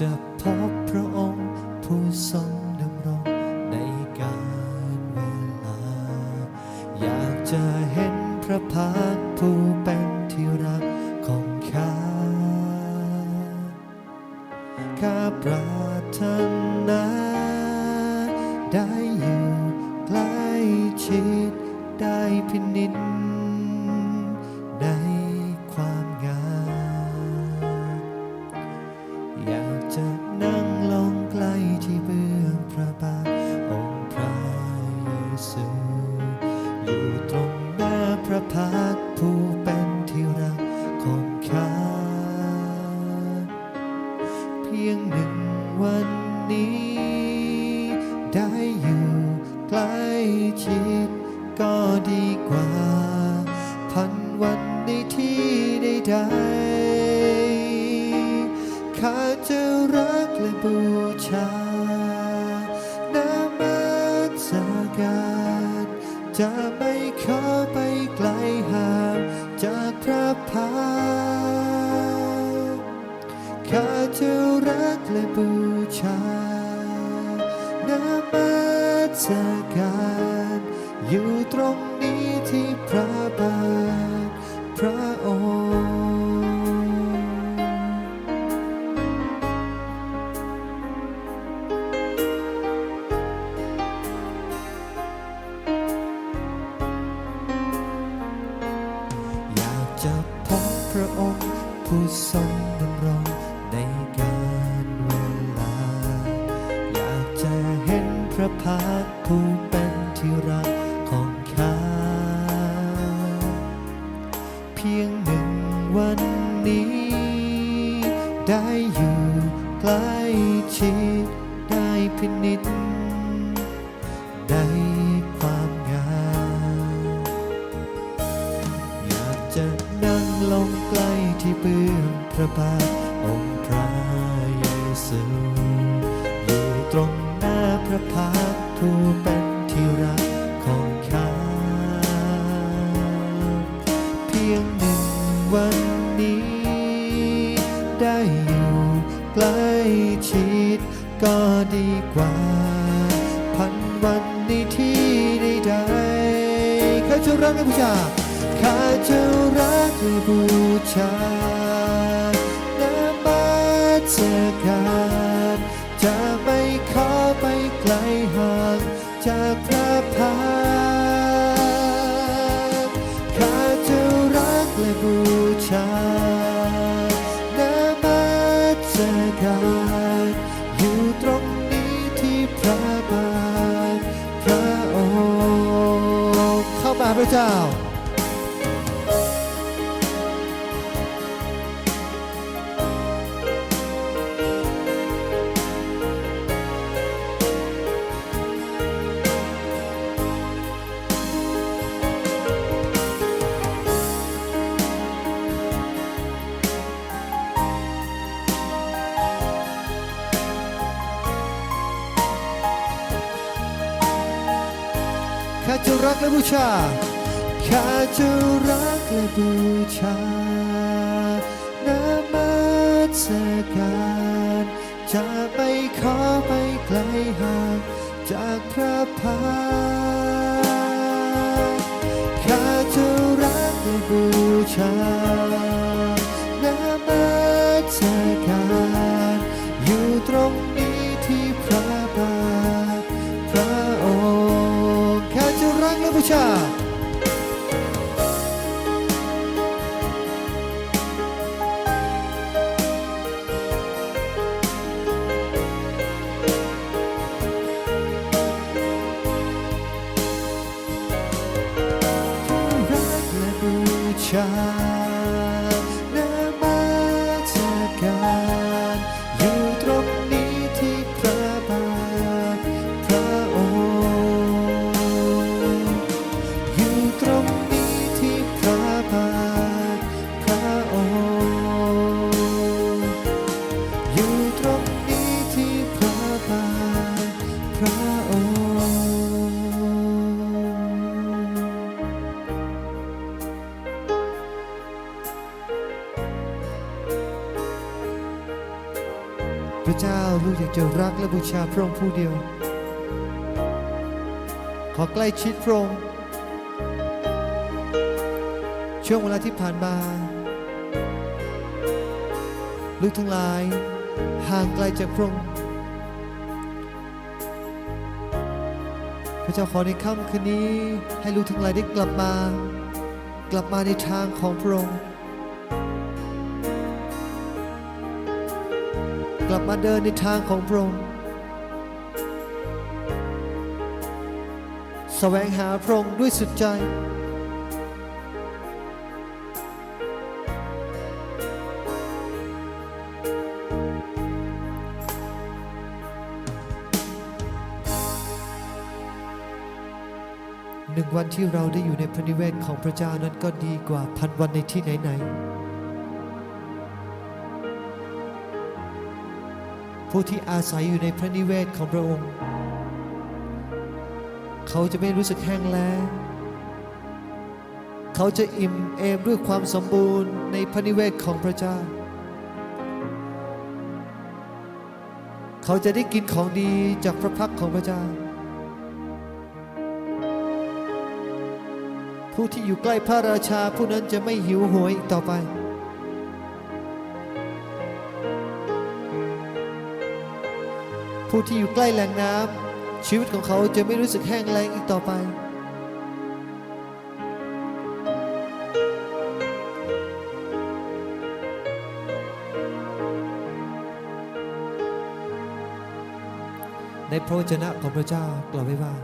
จะพบพระองค์ผู้ทรงดำรงในการเวลา อยากจะเห็นพระพักผู้เป็นที่รักของข้าข้าปรารถนา ล้ชิดก็ดีกว่า พันวันในที่ใดๆข้าจะรักและบูชานามัสการจะไม่ขอไปไกลห่างจากพระพักข้าจะรักและบูชานามัสการ ผู้ทรงดำรงในการเวลา อยากจะเห็นพระพักผู้เป็นที่รักของข้า เพียงหนึ่งวันนี้ ได้อยู่ใกล้ชิดได้พินิจใน ระบาทองค์พระเยซูอยู่ตรงหน้าพระพักตร์ผู้เป็นที่รักของข้าเพียงหนึ่งวันนี้ ได้อยู่ใกล้ชิดก็ดีกว่า พันวันในที่ใดๆข้าจะรักและบูชาข้าจะรักและบูชา สการจะไม่ขอไปไกลห่างจากพระพักข้าจะรักและบูชานามัสการอยู่ตรงนี้ที่พระบาทพระองค์เข้ามาพระเจ้า จะรักและบูชา ข้าจะรักและบูชา นามัสการจะไม่ขอไปไกลห่างจากพระพักข้าจะรักและบูชา นามัสการอยู่ตรงนี้ จ พระเจ้าลูกอยากจะรักและบูชาพระองค์ผู้เดียว ขอใกล้ชิดพระองค์ช่วงเวลาที่ผ่านมา ลูกทั้งหลายห่างไกลจากพระองค์พระเจ้าขอในค่ำคืนนี้ให้ลูกทั้งหลายได้กลับมา กลับมาในทางของพระองค์ ลับมาเดินในทางของพระองค์แสวงหาพระองค์ด้วยสุดใจ หนึ่งวันที่เราได้อยู่ในพระนิเวศของพระเจ้านั้นก็ดีกว่าพันวันในที่ไหนๆ ผู้ที่อาศัยอยู่ในพระนิเวศของพระองค์ เขาจะไม่รู้สึกแห้งแล้งเขาจะอิ่มเอมด้วยความสมบูรณ์ในพระนิเวศของพระเจ้า เขาจะได้กินของดีจากพระพักของพระเจ้า ผู้ที่อยู่ใกล้พระราชาผู้นั้นจะไม่หิวโหยอีกต่อไป ผู้ที่อยู่ใกล้แหล่งน้ำชีวิตของเขาจะไม่รู้สึกแห้งแล้งอีกต่อไป ในพระวจนะของพระเจ้ากล่าวไว้ว่า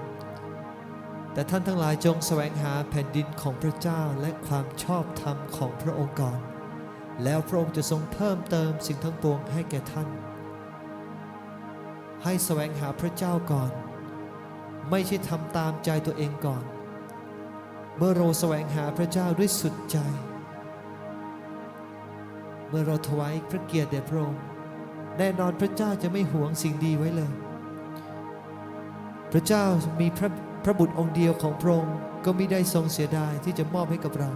แต่ท่านทั้งหลายจงแสวงหาแผ่นดินของพระเจ้าและความชอบธรรมของพระองค์ก่อน แล้วพระองค์จะทรงเพิ่มเติมสิ่งทั้งปวงให้แก่ท่าน ให้แสวงหาพระเจ้าก่อน ไม่ใช่ทำตามใจตัวเองก่อน เมื่อเราแสวงหาพระเจ้าด้วยสุดใจ เมื่อเราถวายพระเกียรติแด่พระองค์แน่นอนพระเจ้าจะไม่หวงสิ่งดีไว้เลย พระเจ้ามีพระพระบุตรองค์เดียวของพระองค์ก็ไม่ได้ทรงเสียดายที่จะมอบให้กับเรา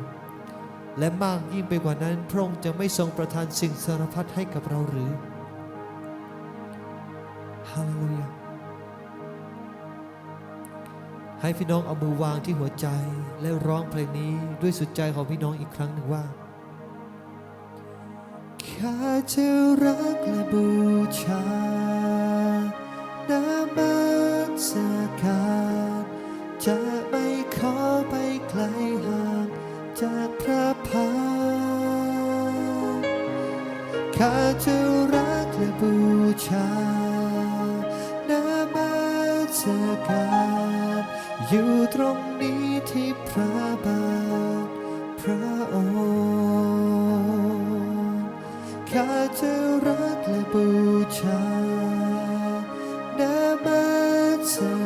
และมากยิ่งไปกว่านั้นพระองค์จะไม่ทรงประทานสิ่งสารพัดให้กับเราหรือ ฮาเลลูยาให้พี่น้องเอามือวางที่หัวใจและร้องเพลงนี้ด้วยสุดใจของพี่น้องอีกครั้งหนึ่งว่าข้าจะรักและบูชานามัสการจะไม่ขอไปไกลห่างจากพระพักข้าจะรักและบูชา จอกันอยู่ตรงนี้ที่พระบาทพระองค์ข้าจะรักและบูชาดามัสการ